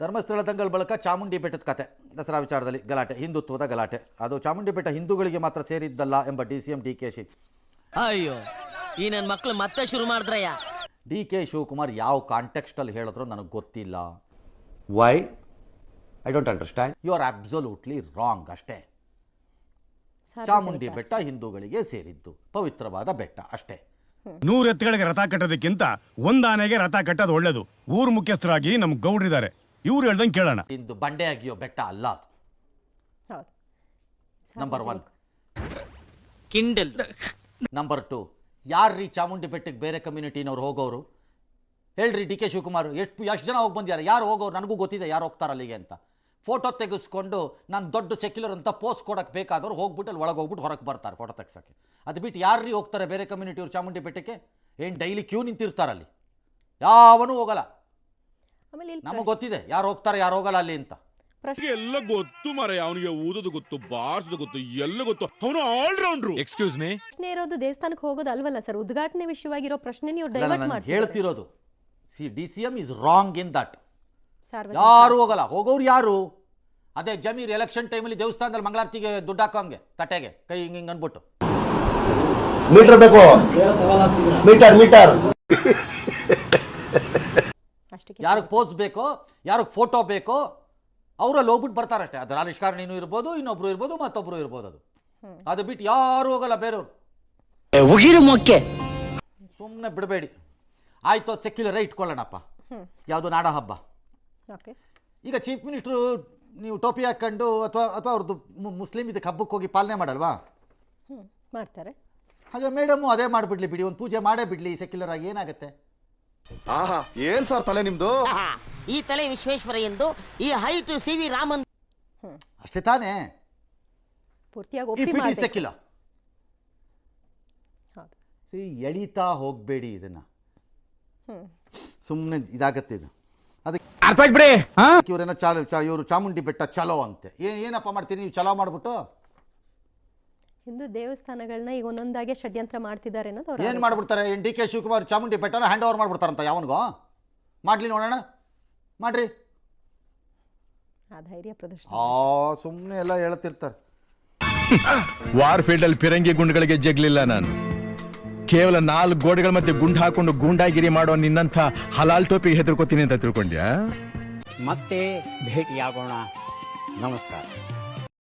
ಧರ್ಮಸ್ಥಳ ದಂಗಲ್ ಬಳಿಕ ಚಾಮುಂಡಿ ಬೆಟ್ಟದ ಕತೆ. ದಸರಾ ವಿಚಾರದಲ್ಲಿ ಗಲಾಟೆ ಹಿಂದುತ್ವದ ಗಲಾಟೆ. ಅದು ಚಾಮುಂಡಿ ಬೆಟ್ಟ ಹಿಂದೂಗಳಿಗೆ ಮಾತ್ರ ಸೇರಿದ್ದಲ್ಲ ಎಂಬ D C M D K she ಅಯ್ಯೋ ಈ ನನ್ನ ಮಕ್ಕಳು ಮತ್ತೆ ಶುರು ಮಾಡಿದ್ರಯ್ಯ? ಡಿ ಕೆ ಶಿವಕುಮಾರ್ ಯಾವ ಕಾಂಟೆಕ್ಸ್ಟಲ್ಲಿ ಹೇಳಿದ್ರು ನನಗೆ ಗೊತ್ತಿಲ್ಲ. Why I don't understand you are absolutely wrong ಅಷ್ಟೇ. ಚಾಮುಂಡಿ ಬೆಟ್ಟ ಹಿಂದೂಗಳಿಗೆ ಸೇರಿದ್ದು. ಪವಿತ್ರವಾದ ಬೆಟ್ಟ ಅಷ್ಟೇ. ನೂರ ಎತ್ತುಗಳಿಗೆ ರಥ ಕಟ್ಟೋದಕ್ಕಿಂತ ಒಂದಾನೆಗೆ ರಥ ಕಟ್ಟೋದು ಒಳ್ಳೇದು. ಊರ್ ಮುಖ್ಯಸ್ಥರಾಗಿ ನಮ್ ಗೌಡ್ರಿದ್ದಾರೆ. ಇವ್ರು ಹೇಳ್ದಂಗೆ ಕೇಳೋಣ. ಇಂದು ಬಂಡೆ ಆಗಿಯೋ ಬೆಟ್ಟ ಅಲ್ಲ ಅದು. ಹೌದು. Number one kindle number two ಯಾರ್ರೀ ಚಾಮುಂಡಿ ಬೆಟ್ಟಕ್ಕೆ ಬೇರೆ ಕಮ್ಯುನಿಟಿನವ್ರು ಹೋಗೋರು? ಹೇಳ್ರಿ ಡಿ ಕೆ ಶಿವಕುಮಾರ್ ಎಷ್ಟು ಎಷ್ಟು ಜನ ಹೋಗಿ ಬಂದಿದ್ದಾರೆ ಯಾರು ಹೋಗೋರು? ನನಗೂ ಗೊತ್ತಿದೆ ಯಾರು ಹೋಗ್ತಾರೆ ಅಲ್ಲಿಗೆ ಅಂತ. ಫೋಟೋ ತೆಗೆಸ್ಕೊಂಡು ನಾನು ದೊಡ್ಡ ಸೆಕ್ಯುಲರ್ ಅಂತ ಪೋಸ್ಟ್ ಕೊಡಕ್ಕೆ ಬೇಕಾದವ್ರು ಹೋಗ್ಬಿಟ್ಟು ಅಲ್ಲಿ ಒಳಗೆ ಹೋಗ್ಬಿಟ್ಟು ಹೊರಗೆ ಬರ್ತಾರೆ ಫೋಟೋ ತೆಗ್ಸೋಕ್ಕೆ. ಅದು ಬಿಟ್ಟು ಯಾರ್ರೀ ಹೋಗ್ತಾರೆ ಬೇರೆ ಕಮ್ಯುನಿಟಿಯವ್ರು ಚಾಮುಂಡಿ ಬೆಟ್ಟಕ್ಕೆ? ಏನು ಡೈಲಿ ಕ್ಯೂ ನಿಂತಿರ್ತಾರೆ ಅಲ್ಲಿ? ಯಾವನೂ ಹೋಗಲ್ಲ. ಆಮೇಲೆ ಇಲ್ಲಿ ನಮಗೆ ಗೊತ್ತಿದೆ ಯಾರು ಹೋಗ್ತಾರೆ ಯಾರು ಹೋಗಲ್ಲ ಅಲ್ಲಿ ಅಂತ. ಎಲ್ಲ ಗೊತ್ತು ಮರ ಅವನಿಗೆ ಊದೋದು ಗೊತ್ತು ಬಾರ್ಸೋದು ಗೊತ್ತು ಎಲ್ಲ ಗೊತ್ತು. ಅವನು ಆಲ್ರೌಂಡ್ರು ಎಕ್ಸ್ಕ್ಯೂಸ್ ಮೀ ಪ್ರಶ್ನೆ ಇರೋದು ದೇವಸ್ಥಾನಕ್ಕೆ ಹೋಗೋದು ಅಲ್ವಲ್ಲ ಸರ್? ಉದ್ಘಾಟನೆ ವಿಷಯವಾಗಿರೋ ಪ್ರಶ್ನೆ ನೀವು ಡೈವರ್ಟ್ ನಾನು ಹೇಳ್ತಿರೋದು C D C M is wrong in that ಯಾರು ಹೋಗಲ್ಲ ಹೋಗೋರು ಯಾರು? ಅದೇ ಜಮೀರ್ ಎಲೆಕ್ಷನ್ ಟೈಮಲ್ಲಿ ದೇವಸ್ಥಾನದಲ್ಲಿ ಮಂಗಳಾರತಿಗೆ ದುಡ್ಡು ಹಾಕೋಂಗೆ ತಟ್ಟೆಗೆ ಕೈ ಹಿಂಗೆ ಹಿಂಗೆ ಅಂದ್ಬಿಟ್ಟು. ಮೀಟರ್ ಬೇಕು. Metre metre. ಯಾರಿಗೆ ಪೋಸ್ ಬೇಕೋ ಯಾರಿಗೆ ಫೋಟೋ ಬೇಕೋ ಅವರಲ್ಲಿ ಹೋಗ್ಬಿಟ್ಟು ಬರ್ತಾರಷ್ಟೇ ಅದು ರಾಜಕಾರಣಿನೂ ಇರ್ಬೋದು ಇನ್ನೊಬ್ರು ಇರ್ಬೋದು ಮತ್ತೊಬ್ರು ಇರ್ಬೋದು ಅದು. ಅದು ಬಿಟ್ಟು ಯಾರು ಹೋಗಲ್ಲ ಬೇರೆಯವ್ರು. ಉಗಿರು ಮೊಕ್ಕೆ. ಸುಮ್ಮನೆ ಬಿಡಬೇಡಿ. ಆಯ್ತು ಅದು ಸೆಕ್ಯುಲರೇ ಇಟ್ಕೊಳ್ಳೋಣಪ್ಪ. ಯಾವುದು ನಾಡ ಹಬ್ಬ. ಓಕೆ. ಈಗ ಚೀಫ್ ಮಿನಿಸ್ಟ್ರು ನೀವು ಟೋಪಿ ಹಾಕ್ಕೊಂಡು ಅಥವಾ ಅಥವಾ ಅವ್ರದ್ದು ಮು- ಮುಸ್ಲಿಂ ಇದಕ್ಕೆ ಹಬ್ಬಕ್ಕೆ ಹೋಗಿ ಪಾಲನೆ ಮಾಡಲ್ವಾ? ಮಾಡ್ತಾರೆ. ಹಾಗೆ ಮೇಡಮು ಅದೇ ಮಾಡಿಬಿಡ್ಲಿ ಬಿಡಿ ಒಂದು ಪೂಜೆ ಮಾಡೇ ಬಿಡಲಿ ಸೆಕ್ಯುಲರ್ ಆಗಿ ಏನಾಗುತ್ತೆ? ಆಹಾ ಏನ್ ಸರ್ ತಲೆ ನಿಮ್ದು? ಈ ತಲೆ ವಿಶ್ವೇಶ್ವರ ಎಂದು ಈ ಹೈಟ್ ಸಿ ವಿ ರಾಮನ್ ಅಷ್ಟೇ ತಾನೇ. ಪೂರ್ತಿಯಾಗಿ ಇಫ್ ಒಪ್ಪಿ ಮಾಡ್ಬೇಕು. ಹೌದು. ಸಿ ಎಳಿತಾ ಹೋಗಬೇಡಿ ಇದನ್ನ. ಸುಮ್ಮನೆ ಇದಾಗತ್ತೆ ಇದು. ಅದಕ್ಕೆ ಅರ್ಥ ಆಗ್ಬಿಡಿ. ಇವರೇನೋ ಚಾಲ ಚಾ ಇವರು ಚಾಮುಂಡಿ ಬೆಟ್ಟ ಚಲೋ ಅಂತೆ. ಏ ಏನಪ್ಪ ಮಾಡ್ತೀರಿ ನೀವು? ಚಲೋ ಮಾಡ್ಬಿಟ್ಟು? ಹಿಂದೂ ದೇವಸ್ಥಾನಗಳನ್ನ ಈಗ ಒಂದೊಂದಾಗೆ ಷಡ್ಯಂತ್ರ ಮಾಡ್ತಿದ್ದಾರೆ ಅನ್ನೋದು ಅವ್ರ ಏನು ಮಾಡ್ಬಿಡ್ತಾರೆ? ಏನು ಡಿ ಕೆ ಶಿವಕುಮಾರ್ ಚಾಮುಂಡಿ ಬೆಟ್ಟನ ಹ್ಯಾಂಡ್ ಓವರ್ ಮಾಡ್ಬಿಡ್ತಾರಂತ ಯಾವನಿಗೋ? ಮಾಡ್ಲಿ ನೋಡೋಣ. ಮಾಡ್ರಿ. ಆ ಧೈರ್ಯ ಪ್ರದರ್ಶನ. ಆ ಸುಮ್ಮನೆ ಎಲ್ಲ ಹೇಳ್ತಿರ್ತಾರೆ. ವಾರ್ ಫೀಲ್ಡ್ ಅಲ್ಲಿ ಫಿರಂಗಿ ಗುಂಡುಗಳಿಗೆ ಜಗ್ಲಿಲ್ಲ ನಾನು. ಕೇವಲ ನಾಲ್ಕು ಗೋಡೆಗಳ ಮಧ್ಯೆ ಗುಂಡು ಹಾಕೊಂಡು ಗುಂಡಾಗಿರಿ ಮಾಡೋ ನಿನ್ನಂಥ ಹಲಾಲ್ ಟೋಪಿ ಹೆದರ್ಕೋತೀನಿ ಅಂತ ತಿಳ್ಕೊಂಡ್ಯಾ? ಮತ್ತೆ ಭೇಟಿಯಾಗೋಣ. ನಮಸ್ಕಾರ.